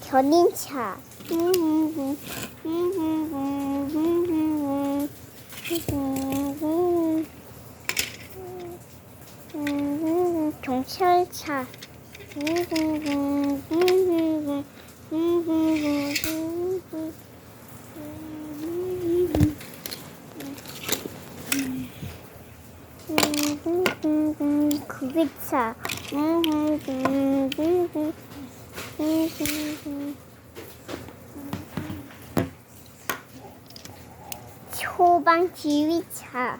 견인차. 경찰차. 구기차. 소방 지휘차.